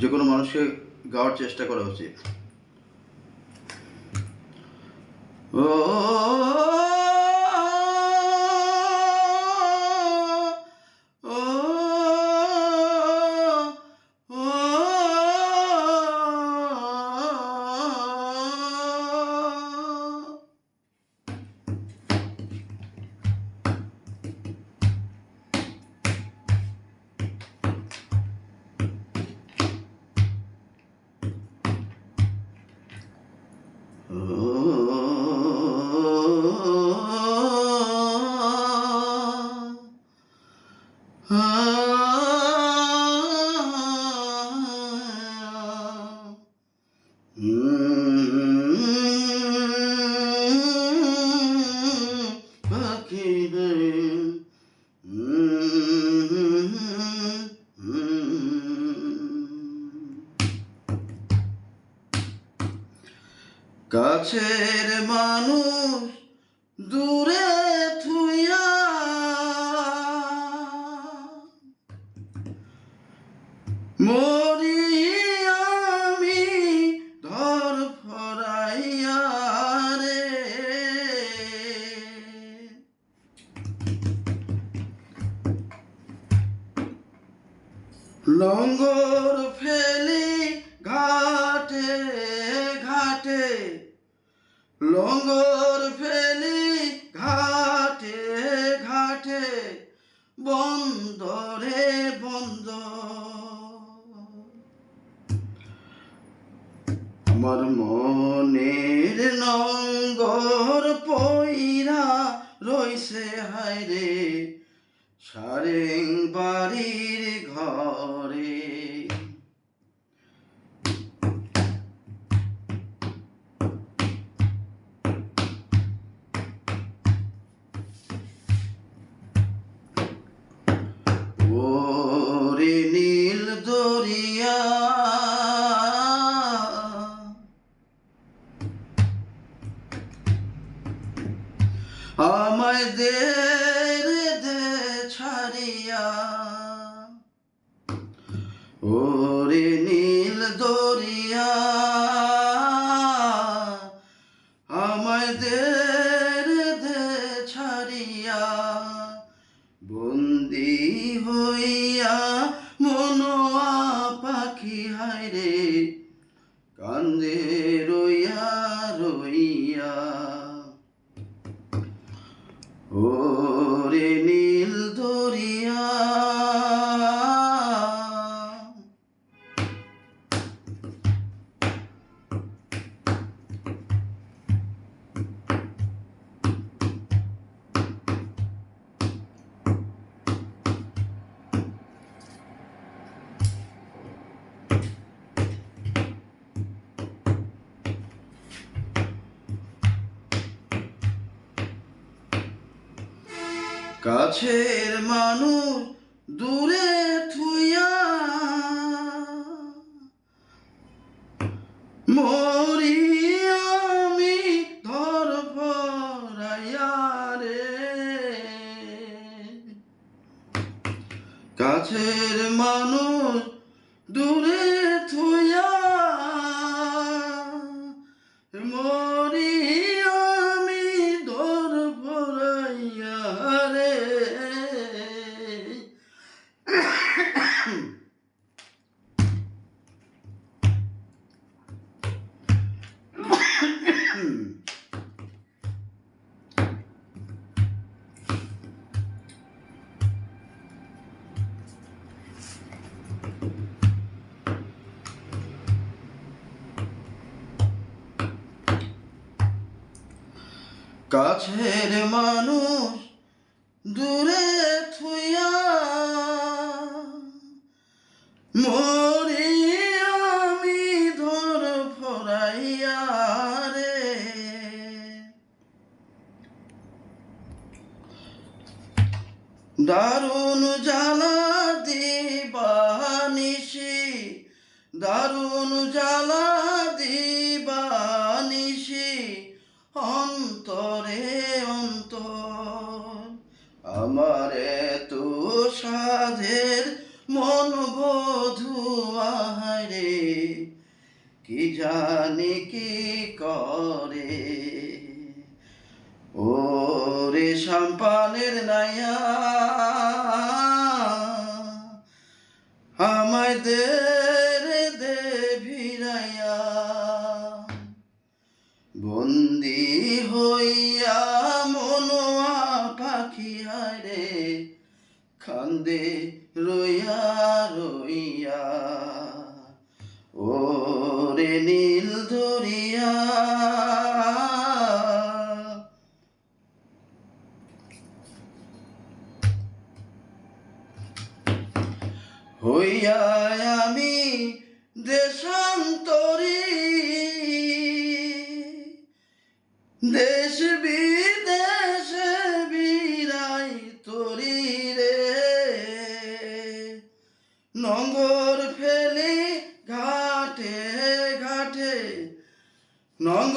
যে কোনো মানুষকে গাওয়ার চেষ্টা করা উচিত। ও কাছের মানুষ লঙ্গর ফেলি ঘাটে ঘাটে। লঙ্গর ফেলি ঘাটে ঘাটে। বন্দরে বন্ধ আমার মনের নঙ্গর পইরা রইছে হায়রে। সারেং বাড়ির ঘরে। নীল আমায় দে ওরে নীল দরিয়া আমায় দে ছাড়িয়া বন্দি হইয়া কাছের মানুষ দূরে থুইয়া মরি আমি ধর রে। কাছের মানুষ দূরে থুইয়া মরি কাছের মানুষ দূরে থুইয়া Dar o পাখি হারে খান্দে রইয়া রইয়া। ও রে নীল ধরিয়া। হইয়া আমি দেশান্তরী দেশ বিদেশে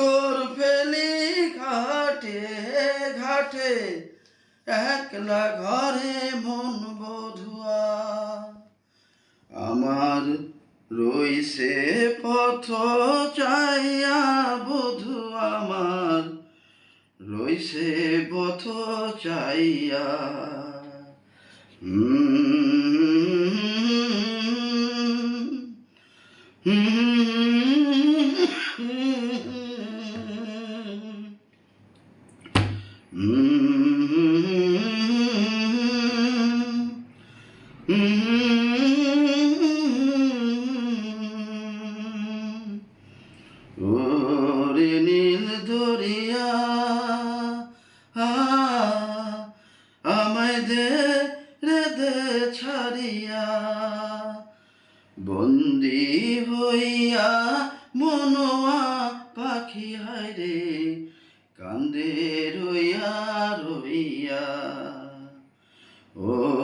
নঙ্গর ফেলি ঘাটে ঘাটে। একলা ঘরে মন বধুয়া। আমার রইছে পথ চাইয়া বধু আমার। রইছে পথ চাইয়া ওরে বন্দি হইয়া মনোয়া পাখি হায়রে কান্দে রইয়া রইয়া। ও